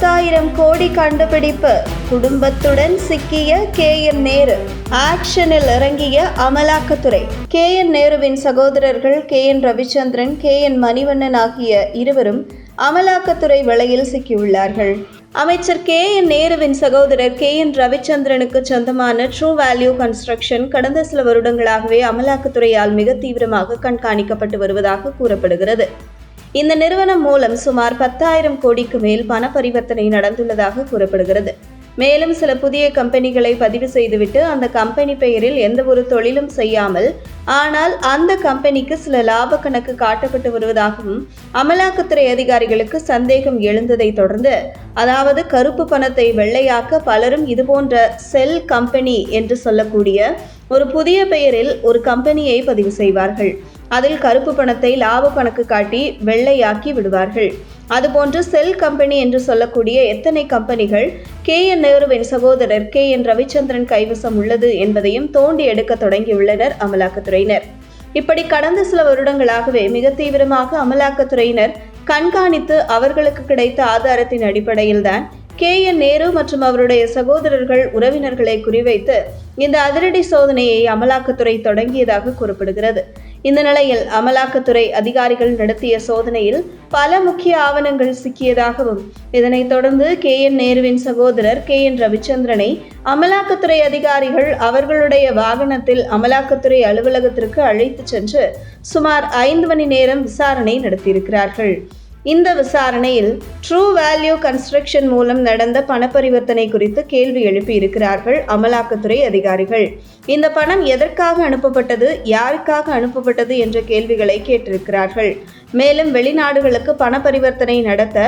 பத்தாயிரம் கோடி கண்டுபிடிப்பு. குடும்பத்துடன் சிக்கிய கே. என் நேரு. ஆக்ஷனில் இறங்கிய அமலாக்கத்துறை. கே. என். நேருவின் சகோதரர்கள் K. N. Ravichandran K. N. Manivannan ஆகிய இருவரும் அமலாக்கத்துறை வலையில் சிக்கியுள்ளார்கள். அமைச்சர் கே. என். நேருவின் சகோதரர் கே. என். ரவிச்சந்திரனுக்கு சொந்தமான ட்ரூ வேல்யூ கன்ஸ்ட்ரக்ஷன் கடந்த சில வருடங்களாகவே அமலாக்கத்துறையால் மிக தீவிரமாக கண்காணிக்கப்பட்டு வருவதாக கூறப்படுகிறது. இந்த நிறுவனம் மூலம் சுமார் பத்தாயிரம் கோடிக்கு மேல் பண பரிவர்த்தனை நடந்துள்ளதாக கூறப்படுகிறது. மேலும் சில புதிய கம்பெனிகளை பதிவு செய்துவிட்டு அந்த கம்பெனி பெயரில் எந்த ஒரு தொழிலும் செய்யாமல் ஆனால் அந்த கம்பெனிக்கு சில லாப கணக்கு காட்டப்பட்டு வருவதாகவும் அமலாக்கத்துறை அதிகாரிகளுக்கு சந்தேகம் எழுந்ததை தொடர்ந்து அதாவது கருப்பு பணத்தை வெள்ளையாக்க பலரும் இதுபோன்ற செல் கம்பெனி என்று சொல்லக்கூடிய ஒரு புதிய பெயரில் ஒரு கம்பெனியை பதிவு செய்வார்கள். அதில் கருப்பு பணத்தை லாப கணக்கு காட்டி வெள்ளையாக்கி விடுவார்கள். அதுபோன்று செல் கம்பெனி என்று சொல்லக்கூடிய எத்தனை கம்பெனிகள் கே என் நேருவின் சகோதரர் கே என் ரவிச்சந்திரன் கைவசம் உள்ளது என்பதையும் தோண்டி எடுக்க தொடங்கியுள்ளனர் அமலாக்கத்துறையினர். இப்படி கடந்த சில வருடங்களாகவே மிக தீவிரமாக அமலாக்கத்துறையினர் கண்காணித்து அவர்களுக்கு கிடைத்த ஆதாரத்தின் அடிப்படையில்தான் கே என் நேரு மற்றும் அவருடைய சகோதரர்கள் உறவினர்களை குறிவைத்து இந்த அதிரடி சோதனையை அமலாக்கத்துறை தொடங்கியதாக கூறப்படுகிறது. இந்த நிலையில் அமலாக்கத்துறை அதிகாரிகள் நடத்திய சோதனையில் பல முக்கிய ஆவணங்கள் சிக்கியதாகவும் இதனைத் தொடர்ந்து கே என் நேருவின் சகோதரர் கே என் ரவிச்சந்திரனை அமலாக்கத்துறை அதிகாரிகள் அவர்களுடைய வாகனத்தில் அமலாக்கத்துறை அலுவலகத்திற்கு அழைத்துச் சென்று சுமார் ஐந்து மணி நேரம் விசாரணை நடத்தியிருக்கிறார்கள். இந்த விசாரணையில் ட்ரூ வேல்யூ கன்ஸ்ட்ரக்ஷன் மூலம் நடந்த பணப்பரிவர்த்தனை குறித்து கேள்வி எழுப்பி இருக்கிறார்கள் அமலாக்கத்துறை அதிகாரிகள். இந்த பணம் எதற்காக அனுப்பப்பட்டது யாருக்காக அனுப்பப்பட்டது என்ற கேள்விகளை கேட்டிருக்கிறார்கள். மேலும் வெளிநாடுகளுக்கு பண பரிவர்த்தனை நடத்த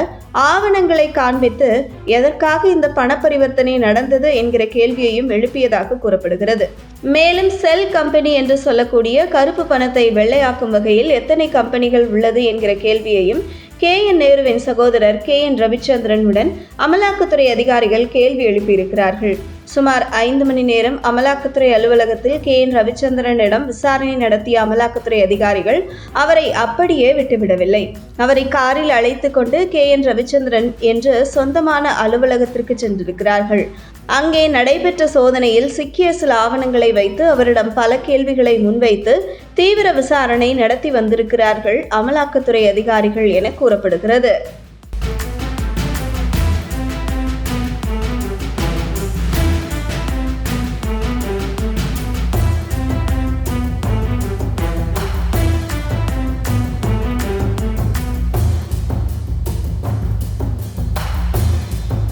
ஆவணங்களை காண்பித்து எதற்காக இந்த பண பரிவர்த்தனை நடந்தது என்கிற கேள்வியையும் எழுப்பியதாக கூறப்படுகிறது. மேலும் செல் கம்பெனி என்று சொல்லக்கூடிய கருப்பு பணத்தை வெள்ளையாக்கும் வகையில் எத்தனை கம்பெனிகள் உள்ளது என்கிற கேள்வியையும் கே என் நேருவின் சகோதரர் கே என் ரவிச்சந்திரனுடன் அமலாக்கத்துறை அதிகாரிகள் கேள்வி எழுப்பியிருக்கிறார்கள். சுமார் ஐந்து மணி நேரம் அமலாக்கத்துறை அலுவலகத்தில் கே என் ரவிச்சந்திரனிடம் விசாரணை நடத்திய அமலாக்கத்துறை அதிகாரிகள் அவரை அப்படியே விட்டுவிடவில்லை. அவரை காரில் அழைத்து கொண்டு கே என் ரவிச்சந்திரன் என்று சொந்தமான அலுவலகத்திற்கு சென்றிருக்கிறார்கள். அங்கே நடைபெற்ற சோதனையில் சிக்கிய சில ஆவணங்களை வைத்து அவரிடம் பல கேள்விகளை முன்வைத்து தீவிர விசாரணை நடத்தி வந்திருக்கிறார்கள் அமலாக்கத்துறை அதிகாரிகள் என கூறப்படுகிறது.